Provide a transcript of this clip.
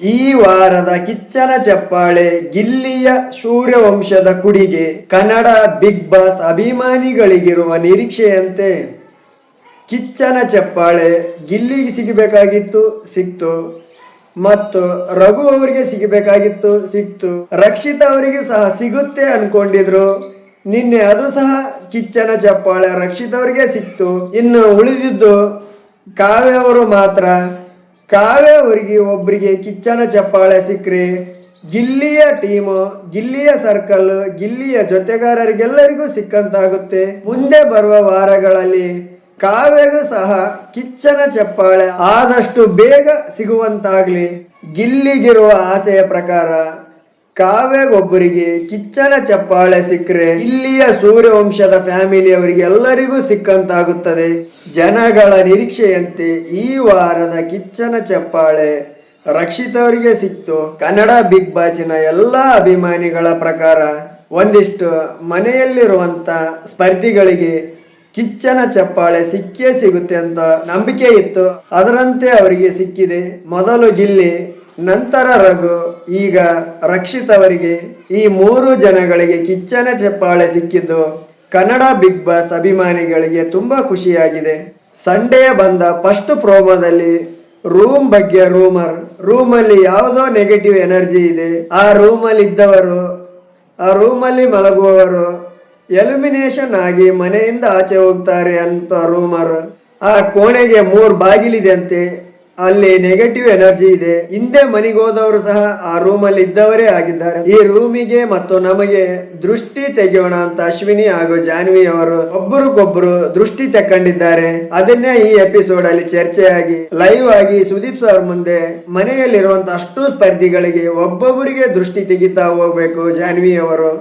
ಈ ವಾರದ ಕಿಚ್ಚನ ಚಪ್ಪಾಳೆ ಗಿಲ್ಲಿಯ ಸೂರ್ಯವಂಶದ ಕುಡಿಗೆ ಕನ್ನಡ ಬಿಗ್ ಬಾಸ್ ಅಭಿಮಾನಿಗಳಿಗಿರುವ ನಿರೀಕ್ಷೆಯಂತೆ ಕಿಚ್ಚನ ಚಪ್ಪಾಳೆ ಗಿಲ್ಲಿಗೆ ಸಿಗಬೇಕಾಗಿತ್ತು, ಸಿಕ್ತು. ಮತ್ತು ರಘು ಅವರಿಗೆ ಸಿಗಬೇಕಾಗಿತ್ತು, ಸಿಕ್ತು. ರಕ್ಷಿತ ಅವರಿಗೆ ಸಹ ಸಿಗುತ್ತೆ ಅನ್ಕೊಂಡಿದ್ರು. ನಿನ್ನೆ ಅದು ಸಹ ಕಿಚ್ಚನ ಚಪ್ಪಾಳೆ ರಕ್ಷಿತ ಅವರಿಗೆ ಸಿಕ್ತು. ಇನ್ನು ಉಳಿದಿದ್ದು ಕಾವ್ಯ ಅವರು ಮಾತ್ರ. ಕಾವ್ಯ ಅವರಿಗೆ ಒಬ್ಬರಿಗೆ ಕಿಚ್ಚನ ಚಪ್ಪಾಳೆ ಸಿಕ್ಕ್ರಿ. ಗಿಲ್ಲಿಯ ಟೀಮು, ಗಿಲ್ಲಿಯ ಸರ್ಕಲ್, ಗಿಲ್ಲಿಯ ಜೊತೆಗಾರರಿಗೆಲ್ಲರಿಗೂ ಸಿಕ್ಕಂತಾಗುತ್ತೆ. ಮುಂದೆ ಬರುವ ವಾರಗಳಲ್ಲಿ ಕಾವ್ಯಗೂ ಸಹ ಕಿಚ್ಚನ ಚಪ್ಪಾಳೆ ಆದಷ್ಟು ಬೇಗ ಸಿಗುವಂತಾಗ್ಲಿ. ಗಿಲ್ಲಿಗಿರುವ ಆಸೆಯ ಪ್ರಕಾರ ಕಾವ್ಯಗೊಬ್ಬರಿಗೆ ಕಿಚ್ಚನ ಚಪ್ಪಾಳೆ ಸಿಕ್ಕರೆ ಇಲ್ಲಿಯ ಸೂರ್ಯವಂಶದ ಫ್ಯಾಮಿಲಿಯವರಿಗೆ ಎಲ್ಲರಿಗೂ ಸಿಕ್ಕಂತಾಗುತ್ತದೆ. ಜನಗಳ ನಿರೀಕ್ಷೆಯಂತೆ ಈ ವಾರದ ಕಿಚ್ಚನ ಚಪ್ಪಾಳೆ ರಕ್ಷಿತವರಿಗೆ ಸಿಕ್ತು. ಕನ್ನಡ ಬಿಗ್ ಬಾಸಿನ ಎಲ್ಲ ಅಭಿಮಾನಿಗಳ ಪ್ರಕಾರ ಒಂದಿಷ್ಟು ಮನೆಯಲ್ಲಿರುವಂತ ಸ್ಪರ್ಧಿಗಳಿಗೆ ಕಿಚ್ಚನ ಚಪ್ಪಾಳೆ ಸಿಕ್ಕೇ ಸಿಗುತ್ತೆ ಅಂತ ನಂಬಿಕೆ ಇತ್ತು. ಅದರಂತೆ ಅವರಿಗೆ ಸಿಕ್ಕಿದೆ. ಮೊದಲು ಗಿಲ್ಲಿ ನಂತರ ರಘು ಈಗ ರಕ್ಷಿತವರಿಗೆ ಈ ಮೂರು ಜನಗಳಿಗೆ ಕಿಚ್ಚನ ಚಪ್ಪಾಳೆ ಸಿಕ್ಕಿದ್ದು. ಕನ್ನಡ ಬಿಗ್ ಬಾಸ್ ಅಭಿಮಾನಿಗಳಿಗೆ ತುಂಬಾ ಖುಷಿಯಾಗಿದೆ. ಸಂಡೇ ಬಂದ ಫಸ್ಟ್ ಪ್ರೋಮೋದಲ್ಲಿ ರೂಮ್ ಬಗ್ಗೆ ರೂಮರ್ ರೂಮಲ್ಲಿ ಯಾವುದೋ ನೆಗೆಟಿವ್ ಎನರ್ಜಿ ಇದೆ. ಆ ರೂಮಲ್ಲಿ ಇದ್ದವರು, ಆ ರೂಮಲ್ಲಿ ಮಲಗುವವರು ಎಲಿಮಿನೇಷನ್ ಆಗಿ ಮನೆಯಿಂದ ಆಚೆ ಹೋಗ್ತಾರೆ ಅಂತ ರೂಮರ್ ಆ ಕೋಣೆಗೆ ಮೂರ್ ಬಾಗಿಲಿದೆ ಅಂತೆ. ಅಲ್ಲಿ ನೆಗೆಟಿವ್ ಎನರ್ಜಿ ಇದೆ. ಹಿಂದೆ ಮನೆಗೆ ಹೋದವರು ಸಹ ಆ ರೂಮಲ್ಲಿ ಇದ್ದವರೇ ಆಗಿದ್ದಾರೆ. ಈ ರೂಮಿಗೆ ಮತ್ತು ನಮಗೆ ದೃಷ್ಟಿ ತೆಗೆಯೋಣ ಅಂತ ಅಶ್ವಿನಿ ಹಾಗೂ ಜಾನ್ವಿ ಅವರು ಒಬ್ಬರಿಗೊಬ್ಬರು ದೃಷ್ಟಿ ತಕ್ಕೊಂಡಿದ್ದಾರೆ. ಅದನ್ನೇ ಈ ಎಪಿಸೋಡ್ ಅಲ್ಲಿ ಚರ್ಚೆಯಾಗಿ ಲೈವ್ ಆಗಿ ಸುದೀಪ್ ಸರ್ ಮುಂದೆ ಮನೆಯಲ್ಲಿರುವಂತ ಅಷ್ಟು ಸ್ಪರ್ಧಿಗಳಿಗೆ ಒಬ್ಬೊಬ್ಬರಿಗೆ ದೃಷ್ಟಿ ತೆಗಿತಾ ಹೋಗ್ಬೇಕು ಜಾನ್ವಿ ಅವರು.